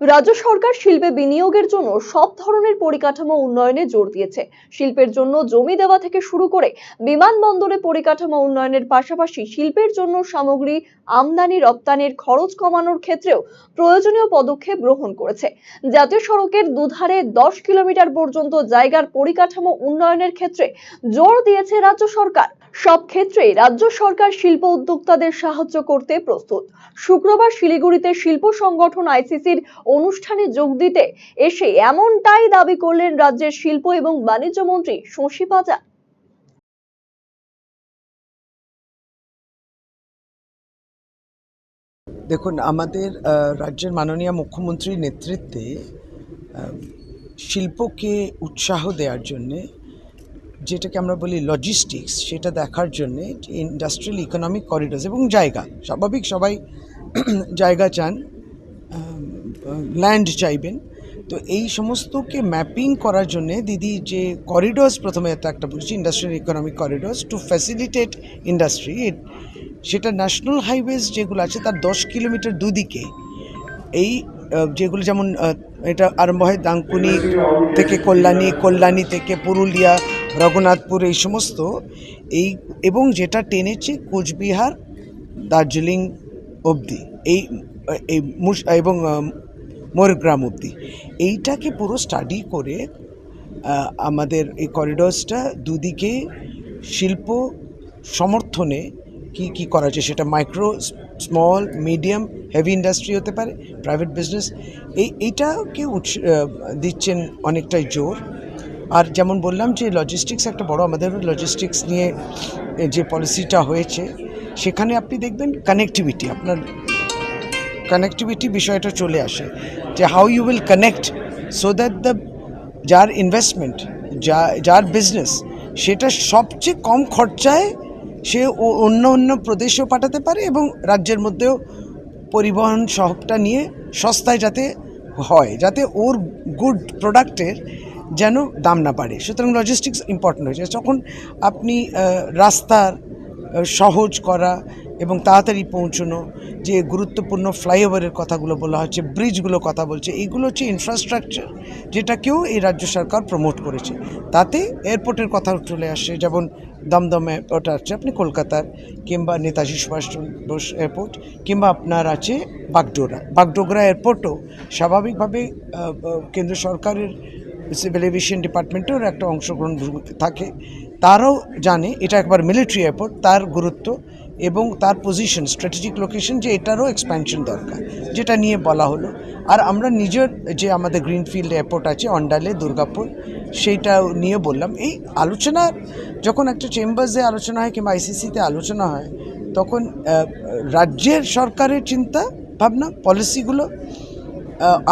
রাজ্য সরকার শিল্পে বিনিয়োগের জন্য সব ধরনের পরিকাঠামো উন্নয়নে জোর দিয়েছে। শিল্পের জন্য জমি দেওয়া থেকে শুরু করে বিমানবন্দরে পরিকাঠামো উন্নয়নের পাশাপাশি শিল্পের জন্য সামগ্রী, আমদানি, রপ্তানির খরচ কমানোর ক্ষেত্রেও প্রয়োজনীয় পদক্ষেপ গ্রহণ করেছে। জাতীয় সড়কের দুধারে দশ কিলোমিটার পর্যন্ত জায়গার পরিকাঠামো উন্নয়নের ক্ষেত্রে জোর দিয়েছে রাজ্য সরকার। সব ক্ষেত্রেই রাজ্য সরকার শিল্প উদ্যোক্তাদের সাহায্য করতে প্রস্তুত। শুক্রবার শিলিগুড়িতে শিল্প সংগঠন আইসিসির অনুষ্ঠানে যোগ দিতে এসে এমনটাই দাবি করলেন রাজ্যের শিল্প এবং বাণিজ্য মন্ত্রী শশী পাজা দেখুন, আমাদের রাজ্যের মাননীয় মুখ্যমন্ত্রীর নেতৃত্বে শিল্পকে উৎসাহ দেওয়ার জন্যে, যেটাকে আমরা বলি লজিস্টিক্স সেটা দেখার জন্যে ইন্ডাস্ট্রিয়াল ইকোনমিক করিডোর্স এবং জায়গা, স্বাভাবিক সবাই জায়গা চান। ল্যান্ড চাইবেন। তো এই সমস্তকে ম্যাপিং করার জন্যে দিদি যে করিডোর্স প্রথমে একটা একটা বলছি industrial economic corridors to facilitate industry সেটা ন্যাশনাল হাইওয়েজ যেগুলো আছে তার দশ কিলোমিটার দুদিকে। এই যেগুলো যেমন এটা আরম্ভ হয় দাঙ্কুনি থেকে কল্যাণী কল্যাণী থেকে পুরুলিয়া, রঘুনাথপুর, এই সমস্ত। এই, এবং যেটা টেনেছে কোচবিহার, দার্জিলিং অবধি। এই এবং আহ, ময়ূরগ্রাম অবধি এইটাকে পুরো স্টাডি করে আমাদের এই করিডোর্সটা দুদিকে শিল্প সমর্থনে কি কি করা যায় সেটা micro small medium heavy industry হতে পারে প্রাইভেট বিজনেস এই এইটাকে উৎস দিচ্ছেন অনেকটাই জোর। আর যেমন বললাম যে লজিস্টিক্স একটা বড় আমাদের লজিস্টিক্স নিয়ে যে পলিসিটা হয়েছে সেখানে আপনি দেখবেন কানেক্টিভিটি আপনার কানেক্টিভিটি বিষয়টা চলে আসে, যে how you will connect so that the যার ইনভেস্টমেন্ট যা, যার বিজনেস সেটা সবচেয়ে কম খরচায় সে অন্য অন্য প্রদেশেও পাঠাতে পারে এবং রাজ্যের মধ্যেও পরিবহন সবটা নিয়ে সস্তায় যাতে হয়, যাতে ওর গুড প্রোডাক্টের যেন দাম না বাড়ে। সুতরাং লজিস্টিক্স ইম্পর্টেন্ট হয়েছে যখন আপনি রাস্তার সহজ করা এবং তাড়াতাড়ি পৌঁছানো যে গুরুত্বপূর্ণ ফ্লাইওভারের কথাগুলো বলা হচ্ছে ব্রিজগুলো কথা বলছে এইগুলো হচ্ছে ইনফ্রাস্ট্রাকচার যেটাকেও এই রাজ্য সরকার প্রমোট করেছে। তাতে এয়ারপোর্টের কথা চলে আসে, যেমন দমদম এয়ারপোর্ট আছে, আপনি কলকাতার কিংবা নেতাজি সুভাষচন্দ্র বোস এয়ারপোর্ট কিংবা আপনার আছে বাগডোগরা। বাগডোগরা এয়ারপোর্টও স্বাভাবিকভাবে কেন্দ্র সরকারের সিভিল এভিয়েশন ডিপার্টমেন্টের একটা অংশগ্রহণ থাকে। তারাও জানে, এটা একবার মিলিটারি এয়ারপোর্ট তার গুরুত্ব এবং তার পজিশন স্ট্র্যাটেজিক লোকেশন যে এটারও এক্সপ্যানশন দরকার, যেটা নিয়ে বলা হলো। আর আমরা নিজের যে আমাদের গ্রিনফিল্ড এয়ারপোর্ট আছে, অন্ডালে, দুর্গাপুর সেইটা নিয়ে বললাম। এই আলোচনা, যখন একটা চেম্বার্সে আলোচনা হয় কিংবা আইসিসিতে আলোচনা হয়, তখন রাজ্যের সরকারের চিন্তা, ভাবনা পলিসিগুলো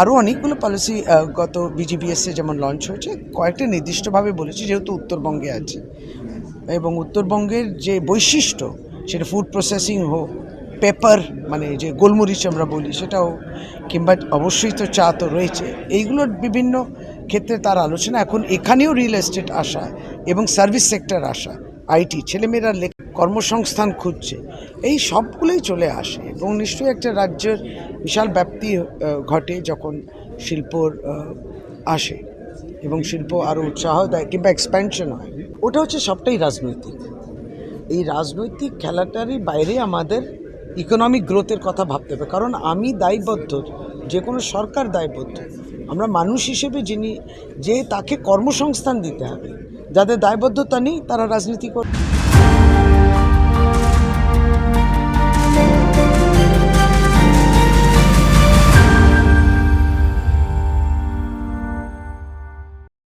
আরও অনেকগুলো পলিসি গত বিজিবিএসে যেমন লঞ্চ হয়েছে, কয়েকটা নির্দিষ্টভাবে বলেছি, যেহেতু উত্তরবঙ্গে আছে। এবং উত্তরবঙ্গের যে বৈশিষ্ট্য সেটা ফুড প্রসেসিং হোক পেপার মানে যে গোলমরিচ আমরা বলি সেটাও, কিংবা অবশ্যই তো চা তো রয়েছে। এইগুলোর বিভিন্ন ক্ষেত্রে তার আলোচনা এখন এখানেও রিয়েল এস্টেট আসা এবং সার্ভিস সেক্টর আসা আইটি ছেলেমেয়েরা লেখ- কর্মসংস্থান খুঁজছে, এই সবগুলোই চলে আসে। এবং নিশ্চয়ই একটা রাজ্যের বিশাল ব্যাপ্তি ঘটে যখন শিল্পর আসে এবং শিল্প আরও উৎসাহ দেয় কিংবা এক্সপ্যানশন হয়। ওটা হচ্ছে সবটাই রাজনৈতিক। এই রাজনৈতিক খেলাটারই বাইরে আমাদের ইকোনমিক গ্রোথের কথা ভাবতে হবে। কারণ আমি দায়বদ্ধ, যে কোনো সরকার দায়বদ্ধ। আমরা মানুষ হিসেবে যিনি, যে তাকে কর্মসংস্থান দিতে হবে, যাদের দায়বদ্ধতা নেই, তারা রাজনীতি করে